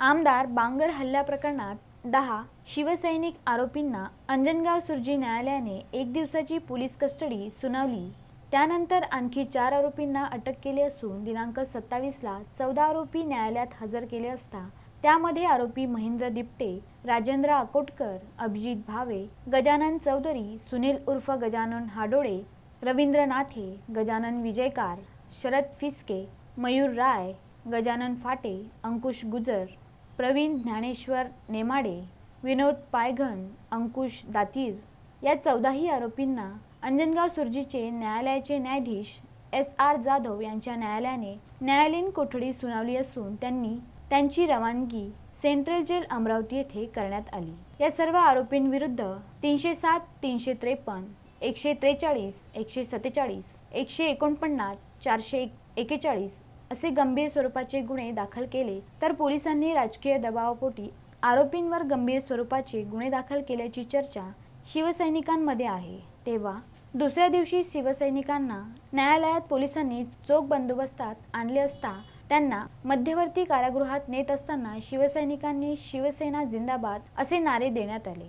आमदार बांगर हल्ल्या प्रकरणात दहा शिवसैनिक आरोपींना अंजनगाव सुरजी न्यायालयाने एक दिवसाची पोलीस कस्टडी सुनावली. त्यानंतर आणखी चार आरोपींना अटक केली असून दिनांक सत्तावीसला चौदा आरोपी न्यायालयात हजर केले असता त्यामध्ये आरोपी महेंद्र दिपटे राजेंद्र अकोटकर अभिजित भावे गजानन चौधरी सुनील उर्फ गजानन हाडोळे रवींद्र नाथे गजानन विजयकार शरद फिसके मयूर राय गजानन फाटे अंकुश गुजर प्रवीण ज्ञानेश्वर नेमाडे विनोद पायघन अंकुश दातीर या चौदाही आरोपींना अंजनगाव सुरजीचे न्यायालयाचे न्यायाधीश एस आर जाधव यांच्या न्यायालयाने न्यायालयीन कोठडी सुनावली असून त्यांनी त्यांची रवानगी सेंट्रल जेल अमरावती येथे करण्यात आली. या सर्व आरोपींविरुद्ध तीनशे सात तीनशे त्रेपन्न एकशे त्रेचाळीस एकशे सत्तेचाळीस एकशे एकोणपन्नास चारशे एकेचाळीस असे गंभीर स्वरूपाचे गुन्हे दाखल केले तर पोलिसांनी राजकीय दबावापोटी आरोपींवर गंभीर स्वरूपाचे गुन्हे दाखल केल्याची चर्चा शिवसैनिकांमध्ये आहे. तेव्हा दुसऱ्या दिवशी शिवसैनिकांना न्यायालयात पोलिसांनी चोख बंदोबस्तात आणले असता त्यांना मध्यवर्ती कारागृहात नेत असताना शिवसैनिकांनी शिवसेना जिंदाबाद असे नारे देण्यात आले.